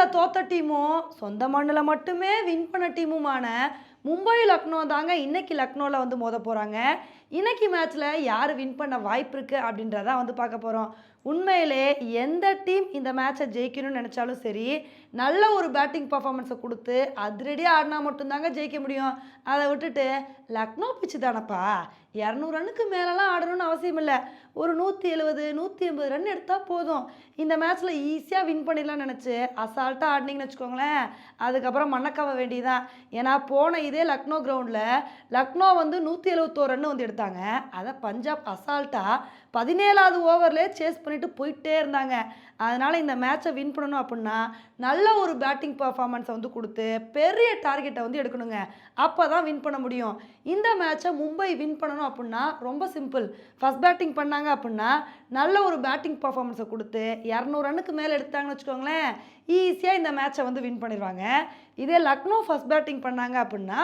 மண்ணில் தோத்த டீமும் சொந்த மண்ணில் மட்டுமே வின் பண்ண டீமுமான மும்பை லக்னோ தாங்க இன்னைக்கு லக்னோவில் வந்து மோத போகிறாங்க இன்னைக்கு மேட்ச்சில் யார் வின் பண்ண வாய்ப்பு இருக்குது அப்படின்றத வந்து பார்க்க போகிறோம் உண்மையிலே எந்த டீம் இந்த மேட்ச்சை ஜெயிக்கணும்னு நினச்சாலும் சரி நல்ல ஒரு பேட்டிங் பர்ஃபார்மன்ஸை கொடுத்து அதிரடியாக ஆடினா மட்டும்தாங்க ஜெயிக்க முடியும். அதை விட்டுட்டு லக்னோ பிச்சு தானப்பா? இரநூறு ரன்னுக்கு மேலெலாம் ஆடணும்னு அவசியம் இல்லை. ஒரு நூற்றி எழுபது நூற்றி எண்பது ரன் எடுத்தால் போதும். இந்த மேட்ச்சில் ஈஸியாக வின் பண்ணிடலாம்னு நினச்சி அசால்ட்டாக ஆடினீங்கன்னு வச்சுக்கோங்களேன். அதுக்கப்புறம் மண்ணக்கவ வேண்டியதான் ஏன்னா போன இதே லக்னோ கிரவுண்டில் லக்னோ வந்து நூற்றி எழுபத்தோரு ரன் வந்து எடுத்தாங்க. கொடுத்தாங்க. அதை பஞ்சாப் அசால்ட்டாக பதினேழாவது ஓவர்லேயே சேஸ் பண்ணிட்டு போயிட்டே இருந்தாங்க. அதனால் இந்த மேட்சை வின் பண்ணணும் அப்படின்னா நல்ல ஒரு பேட்டிங் பர்ஃபார்மன்ஸை வந்து கொடுத்து பெரிய டார்கெட்டை வந்து எடுக்கணுங்க. அப்போ தான் வின் பண்ண முடியும். இந்த மேட்சை மும்பை வின் பண்ணணும் அப்படின்னா ரொம்ப சிம்பிள் ஃபஸ்ட் பேட்டிங் பண்ணாங்க அப்படின்னா நல்ல ஒரு பேட்டிங் பர்ஃபார்மன்ஸை கொடுத்து இரநூறு ரன்னுக்கு மேலே எடுத்தாங்கன்னு வச்சுக்கோங்களேன் ஈஸியாக இந்த மேட்சை வந்து வின் பண்ணிடுவாங்க. இதே லக்னோ ஃபஸ்ட் பேட்டிங் பண்ணாங்க அப்படின்னா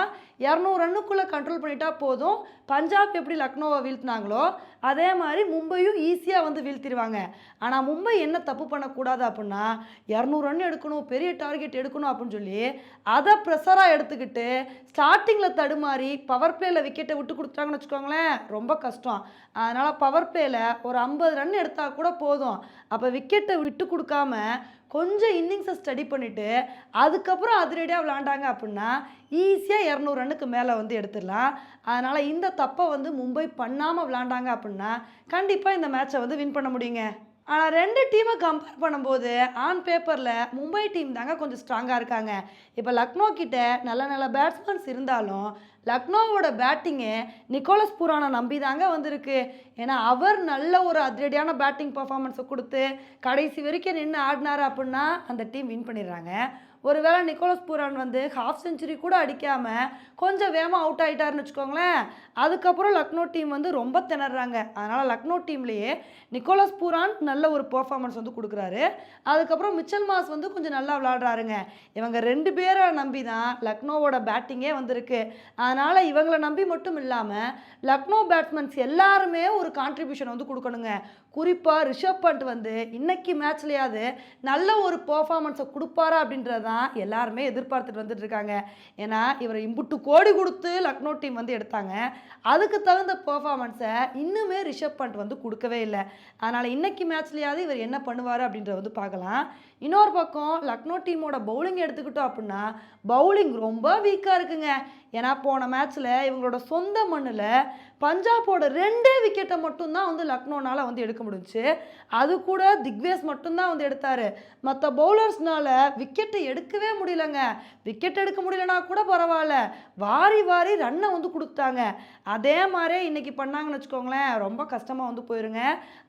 இரநூறு ரன்னுக்குள்ளே கண்ட்ரோல் பண்ணிட்டா போதும். பஞ்சாப் எப்படி லக்னோவை வீழ்த்தினாங்களோ அதே மாதிரி மும்பையும் ஈஸியாக வந்து வீழ்த்திடுவாங்க ஆனால் மும்பை என்ன தப்பு பண்ணக்கூடாது அப்படின்னா இரநூறு ரன் எடுக்கணும் பெரிய டார்கெட் எடுக்கணும் அப்படின்னு சொல்லி அதை ப்ரெஷராக எடுத்துக்கிட்டு ஸ்டார்டிங்கில் தடுமாறி பவர் பிளேயில் விக்கெட்டை விட்டு கொடுத்தாங்கன்னு வச்சுக்கோங்களேன் ரொம்ப கஷ்டம். அதனால் பவர் பிளேயில் ஒரு ஐம்பது ரன் எடுத்தால் கூட போதும். அப்போ விக்கெட்டை விட்டு கொடுக்காம கொஞ்சம் இன்னிங்ஸை ஸ்டடி பண்ணிவிட்டு அதுக்கப்புறம் அதிரடியாக விளாண்டாங்க அப்படின்னா ஈஸியாக இரநூறு ரன்னுக்கு மேலே வந்து எடுத்துடலாம். அதனால் இந்த தப்பை வந்து மும்பை பண்ணாமல் விளாண்டாங்க அப்படின்னா கண்டிப்பாக இந்த மேட்சை வந்து வின் பண்ண முடியுங்க. ஆனால் ரெண்டு டீமை கம்பேர் பண்ணும்போது ஆன் பேப்பரில் மும்பை டீம் தாங்க கொஞ்சம் ஸ்ட்ராங்காக இருக்காங்க. இப்போ லக்னோ கிட்ட நல்ல நல்ல பேட்ஸ்மேன்ஸ் இருந்தாலும் லக்னோவோட பேட்டிங்கு நிக்கோலஸ் புரானை நம்பி தாங்க வந்திருக்கு. ஏன்னா அவர் நல்ல ஒரு அதிரடியான பேட்டிங் பர்ஃபார்மன்ஸை கொடுத்து கடைசி வரைக்கும் நின்று ஆடினாரு அப்படின்னா அந்த டீம் வின் பண்ணிடுறாங்க. ஒருவேளை நிக்கோலஸ் பூரான் வந்து ஹாஃப் செஞ்சுரி கூட அடிக்காமல் கொஞ்சம் வேகமாக அவுட் ஆகிட்டாருன்னு வச்சுக்கோங்களேன். அதுக்கப்புறம் லக்னோ டீம் வந்து ரொம்ப திணறாங்க. அதனால் லக்னோ டீம்லேயே நிக்கோலஸ் பூரான் நல்ல ஒரு பர்ஃபார்மன்ஸ் வந்து கொடுக்குறாரு. அதுக்கப்புறம் மிச்சல் மாஸ் வந்து கொஞ்சம் நல்லா விளாடுறாருங்க. இவங்க ரெண்டு பேரை நம்பி தான் லக்னோவோட பேட்டிங்கே வந்திருக்கு. அதனால் இவங்களை நம்பி மட்டும் இல்லாமல் லக்னோ பேட்ஸ்மேன்ஸ் எல்லாருமே ஒரு கான்ட்ரிபியூஷன் வந்து கொடுக்கணுங்க. குறிப்பாக ரிஷப் பண்ட் வந்து இன்னைக்கு மேட்ச்லையாவது நல்ல ஒரு பெர்ஃபார்மன்ஸை கொடுப்பாரா அப்படின்றதான் எல்லாருமே எதிர்பார்த்துட்டு வந்துட்டு இருக்காங்க. ஏன்னா இவரை இம்புட்டு கோடி கொடுத்து லக்னோ டீம் வந்து எடுத்தாங்க. அதுக்கு தகுந்த பெர்ஃபார்மன்ஸை இன்னுமே ரிஷப் பண்ட் வந்து கொடுக்கவே இல்லை. அதனால் இன்னைக்கு மேட்ச்லையாவது இவர் என்ன பண்ணுவார் அப்படின்றத வந்து பார்க்கலாம். இன்னொரு பக்கம் லக்னோ டீமோட பவுலிங் எடுத்துக்கிட்டோம் அப்படின்னா பவுலிங் ரொம்ப வீக்காக இருக்குங்க. ஏன்னா போன மேட்ச்சில் இவங்களோட சொந்த மண்ணில் பஞ்சாபோட ரெண்டே விக்கெட்டை மட்டும்தான் வந்து லக்னோனால் வந்து எடுக்க முடிஞ்சுச்சு. அது கூட திக்வேஸ் மட்டும்தான் வந்து எடுத்தார். மற்ற பவுலர்ஸ்னால விக்கெட்டை எடுக்கவே முடியலங்க. விக்கெட் எடுக்க முடியலனா கூட பரவாயில்ல. வாரி வாரி ரன்னை வந்து கொடுத்தாங்க. அதே மாதிரி இன்னைக்கு பண்ணாங்கன்னு வச்சுக்கோங்களேன் ரொம்ப கஷ்டமாக வந்து போயிருங்க.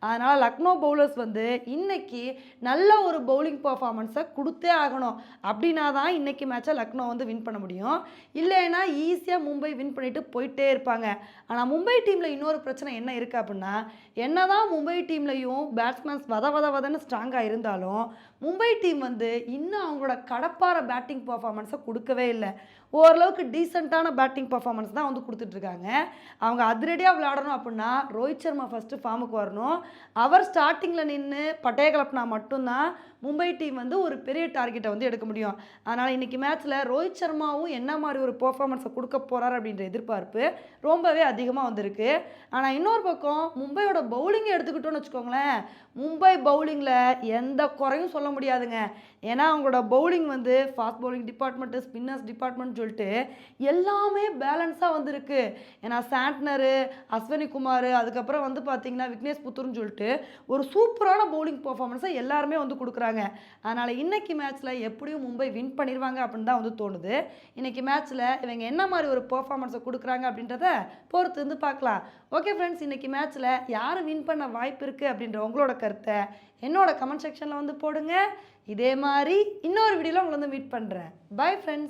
அதனால் லக்னோ பவுலர்ஸ் வந்து இன்னைக்கு நல்ல ஒரு பவுலிங் பர்ஃபார்மன்ஸை கொடுத்தே ஆகணும். அப்படின்னா தான் இன்னைக்கு மேட்சை லக்னோ வந்து வின் பண்ண முடியும். இல்லைன்னா ஈஸியாக மும்பை வின் பண்ணிட்டு போயிட்டே இருப்பாங்க. ஆனால் மும்பை டீமில் இன்னொரு பிரச்சனை என்ன இருக்குது அப்படின்னா என்னதான் மும்பை டீம்லையும் பேட்ஸ்மேன்ஸ் வத வத வதன்னு ஸ்ட்ராங்காக இருந்தாலும் மும்பை டீம் வந்து இன்னும் அவங்களோட கடப்பார பேட்டிங் பர்ஃபார்மன்ஸை கொடுக்கவே இல்லை. ஓரளவுக்கு டீசெண்டான பேட்டிங் பர்ஃபார்மன்ஸ் தான் வந்து கொடுத்துட்ருக்காங்க. அவங்க அதிரடியாக விளையாடணும் அப்படின்னா ரோஹித் சர்மா ஃபஸ்ட்டு ஃபார்முக்கு வரணும். அவர் ஸ்டார்டிங்கில் நின்று பட்டைய கலப்பினா மட்டும்தான் மும்பை டீம் வந்து ஒரு பெரிய டார்கெட்டை வந்து எடுக்க முடியும். அதனால் இன்றைக்கி மேட்ச்சில் ரோஹித் சர்மாவும் என்ன மாதிரி ஒரு பெர்ஃபார்மன்ஸை கொடுக்க போகிறார் அப்படின்ற எதிர்பார்ப்பு ரொம்பவே அதிகமாக வந்திருக்கு. ஆனால் இன்னொரு பக்கம் மும்பையோட பவுலிங்கை எடுத்துக்கிட்டோன்னு வச்சுக்கோங்களேன். மும்பை பவுலிங்கில் எந்த குறையும் சொல்ல முடியாதுங்க. ஏன்னா அவங்களோட பவுலிங் வந்து fast bowling department spinners department சொல்லிட்டு எல்லாமே பேலன்ஸாக வந்திருக்கு. ஏன்னா சாண்ட்னரு அஸ்வினி குமார் அதுக்கப்புறம் வந்து பார்த்தீங்கன்னா விக்னேஷ் புத்தூர்னு சொல்லிட்டு ஒரு சூப்பரான பவுலிங் பர்ஃபார்மன்ஸை எல்லாருமே வந்து கொடுக்குறாங்க. அதனால் இன்னைக்கு மேட்ச்சில் எப்படியும் மும்பை வின் பண்ணிடுவாங்க அப்படின்னு தான் வந்து தோணுது. இன்னைக்கு மேட்ச்சில் இவங்க என்ன மாதிரி ஒரு பர்ஃபார்மன்ஸை கொடுக்குறாங்க அப்படின்றத பொறுத்து வந்து பார்க்கலாம். ஓகே ஃப்ரெண்ட்ஸ் இன்றைக்கி மேட்ச்சில் யார் வின் பண்ண வாய்ப்பு இருக்குது அப்படின்ற உங்களோட கருத்தை என்னோட கமெண்ட் செக்ஷனில் வந்து போடுங்க. இதே மாதிரி இன்னொரு வீடியோவில் உங்களை வந்து மீட் பண்ணுறேன் பை ஃப்ரெண்ட்ஸ்